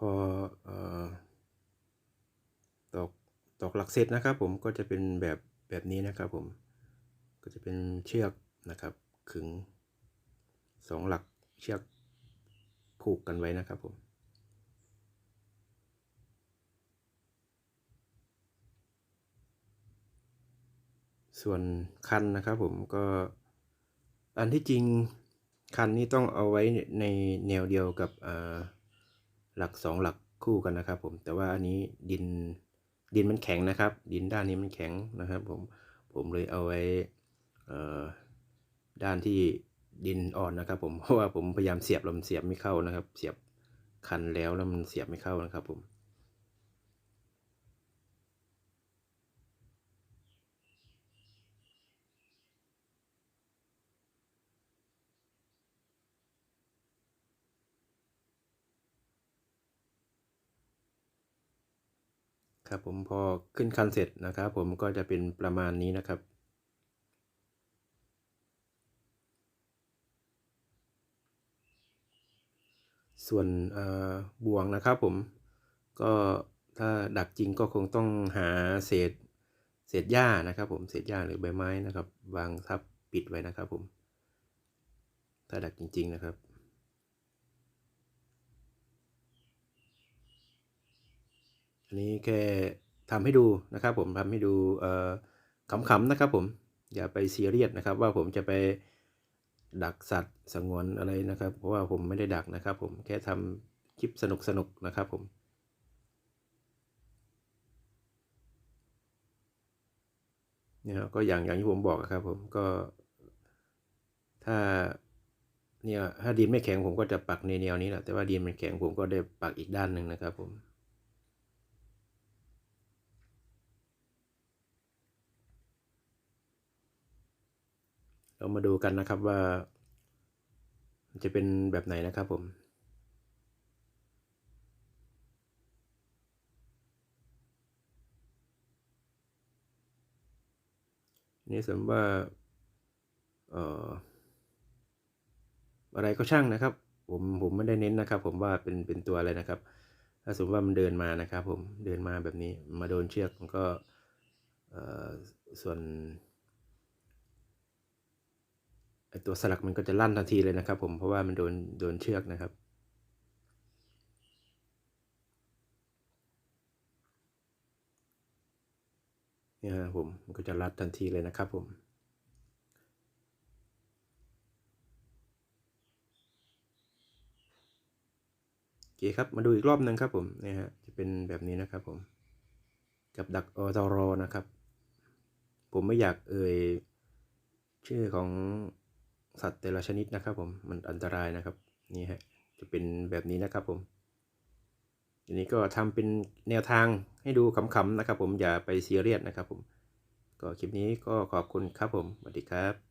พอตอกตอกหลักเสร็จนะครับ ผมก็จะเป็นแบบแบบนี้นะครับ ผมก็จะเป็นเชือกนะครับขึงสองหลักเชือกผูกกันไว้นะครับผมส่วนคันนะครับผมก็อันที่จริงคันนี้ต้องเอาไว้ในแนวเดียวกับอ่อ หลักสองหลักคู่กันนะครับ ผมแต่ว่าอันนี้ดินดินมันแข็งนะครับ ดินด้านนี้มันแข็งนะครับผมผมเลยเอาไว้ด้านที่ดินอ่อนนะครับ ผมเพราะว่าผมพยายามเสียบแล้วมันเสียบไม่เข้านะครับ เสียบคันแล้วแล้วมันเสียบไม่เข้านะครับ ผม ครับผมพอขึ้นคันเสร็จนะครับ ผมก็จะเป็นประมาณนี้นะครับ ส่วนบ่วงนะครับผมก็ถ้าดักจริงก็คงต้องหาเศษเศษหญ้านะครับ ผมเศษหญ้าหรือใบไม้นะครับวางทับปิดไว้นะครับ ผม ถ้าดักจริง ๆ นะครับ อันนี้แค่ทำให้ดูนะครับผมทำให้ดูเอ่อขำๆนะครับผมอย่าไปซีเรียสนะครับ ว่าผมจะไปดักสัตว์สงวนอะไรนะครับ เพราะว่าผมไม่ได้ดักนะครับ ผมแค่ทำคลิปสนุกๆนะครับผมเนี่ยก็อย่างอย่างที่ผมบอกอะครับ ผมก็ ถ้าเนี่ยถ้าดินไม่แข็งผมก็จะปักในแนวนี้แหละแต่ว่าดินมันแข็งผมก็ได้ปักอีกด้านหนึ่งนะครับผม เรามาดูกันนะครับว่า จะเป็นแบบไหนนะครับผมนี่สมมติว่าเอ่ออะไรก็ช่างนะครับ ผมผมไม่ได้เน้นนะครับ ผมว่าเป็นเป็นตัวอะไรนะครับ ถ้าสมมติว่ามันเดินมานะครับ ผมเดินมาแบบนี้มาโดนเชือกมันก็เอ่อส่วน ตัวสลักมันก็จะลั่นทันทีเลยนะครับ ผมเพราะว่ามันโดนโดนเชือกนะครับนี่ยครับผมมันก็จะรัดทันทีเลยนะครับผมโอเคครับมาดูอีกรอบหนึ่งครับผมนี่ฮะจะเป็นแบบนี้นะครับผมกับดักอตรอนะครับ ผมไม่อยากเอ่ยชื่อของ สัตว์แต่ละชนิดนะครับผมมันอันตรายนะครับนี่ฮะจะเป็นแบบนี้นะครับผมอันนี้ก็ทำเป็นแนวทางให้ดูขำๆนะครับ ผมอย่าไปซีเรียสนะครับ ผมก็คลิปนี้ก็ขอบคุณครับผมสวัสดีครับ